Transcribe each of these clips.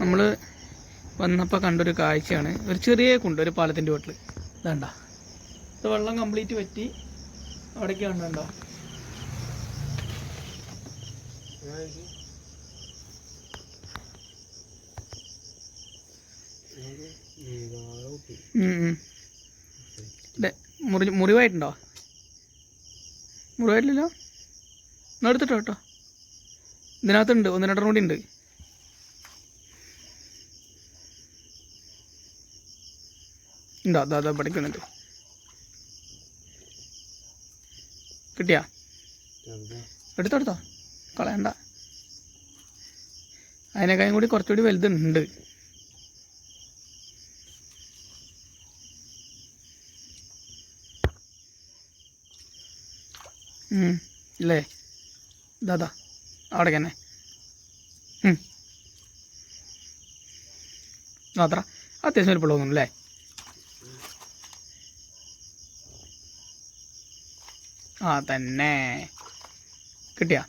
നമ്മൾ വന്നപ്പോൾ കണ്ടൊരു കാഴ്ചയാണ്. ഒരു ചെറിയ കുണ്ട് ഒരു പാലത്തിന്റെ വീട്ടിൽ ഇതാണ്ട. ഇത് വെള്ളം കംപ്ലീറ്റ് പറ്റി. അവിടേക്ക് കണ്ടോ മുറി മുറിവായിട്ടുണ്ടോ? മുറിവായിട്ടില്ലല്ലോ? എന്നാ എടുത്തിട്ടോ കേട്ടോ. ഇതിനകത്തുണ്ട് ഒന്ന് രണ്ടെണ്ണം കൂടി ഉണ്ട്. ഉണ്ടോ അതാ അതാ പഠിക്കുന്നുണ്ട്. കിട്ടിയാ? എടുത്തോ എടുത്തോ. കളയണ്ട. അതിനേക്കാളും കൂടി കുറച്ചുകൂടി വലുതുണ്ട്. ഇല്ലേ? ഇതാ അവിടെ തന്നെ. അത്ര. അത്യാവശ്യം പിള്ളൊന്നും അല്ലേ ആ തന്നെ കിട്ടിയാ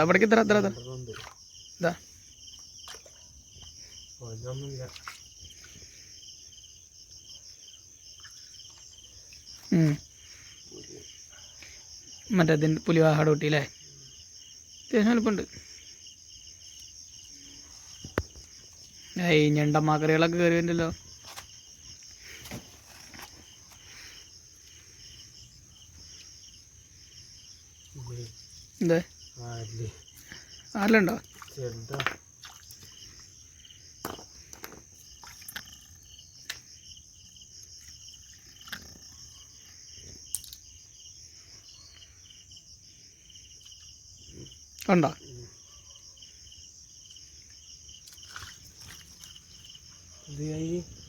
അവിടേക്ക് ഇത്ര അത്ര അത്ര ഇതാ. മറ്റേ അതിന്റെ പുലിവാഹാട് കൂട്ടി അല്ലേ അത്യാവശ്യം എളുപ്പമുണ്ട്. ഏയ് ഞണ്ടമാക്കറികളൊക്കെ കയറി വരുന്നല്ലോ എന്തേ? ആരിലുണ്ടോ? കണ്ടോ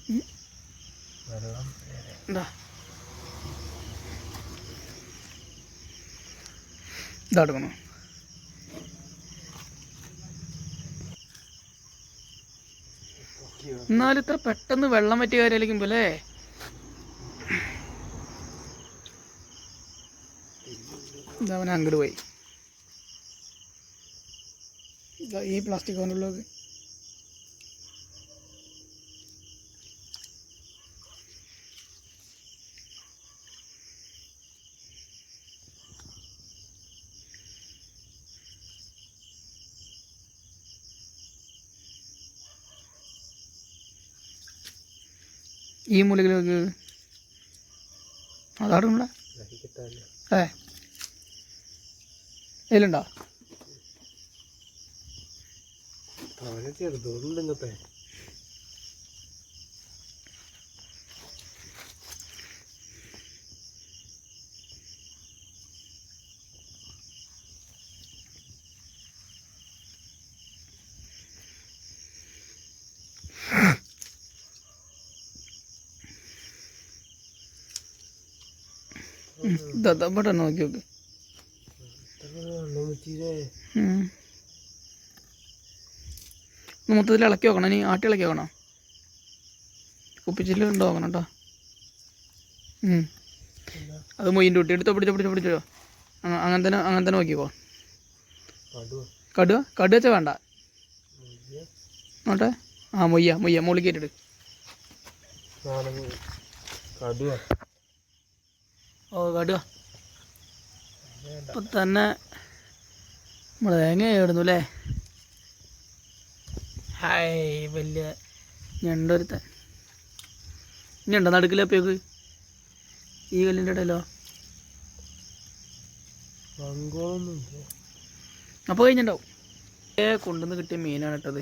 ഉം. എന്താ ഇതാ എടുക്കണം എന്നാലും ഇത്ര പെട്ടെന്ന് വെള്ളം പറ്റിയ കാര്യമായിരിക്കും പോലെ ഇതവൻ അങ്ങോട്ട് പോയി. ഈ പ്ലാസ്റ്റിക് കവറിലുള്ളത് ഈ മൂലകിലേക്ക് അതാടുള്ള ഏ. ഇതിലുണ്ടോ ചെറുതോടുണ്ട് ഇങ്ങത്തെ. ഇതാ ഇവിടെ നോക്കി നോക്ക്. മൊത്തത്തിൽ ഇളക്കി നോക്കണം ഇനി ആട്ടി ഇളക്കി നോക്കണം കുപ്പിച്ചിൽ ഉണ്ടോ നോക്കണം കേട്ടോ. അത് മൊയ്യിന്റെ കുട്ടി എടുത്തോ പിടിച്ചോ പിടിച്ചോ പിടിച്ചോ. അങ്ങനെ തന്നെ അങ്ങനെ തന്നെ നോക്കിക്കോ. കടുവ കടുവ വെച്ചാൽ വേണ്ട. നോട്ടെ? ആ മൊയ്യ മൊയ്യ മുകളിൽ കയറ്റിട്ട് കടുവ. ഓ കടുക ഇപ്പം തന്നെ നമ്മൾ തേങ്ങ ഇടുന്നു അല്ലേ? ഹായ് വലിയ ഞണ്ടൊരുത്തൻ. ഇനി ഉണ്ടോ അപ്പേക്ക് ഈ കല്ലിന്റെ ഇടയിലോ? അപ്പോൾ കഴിഞ്ഞിട്ടുണ്ടാവും. ഏ കൊണ്ടുവന്ന് കിട്ടിയ മീനാണ് ഇട്ടത്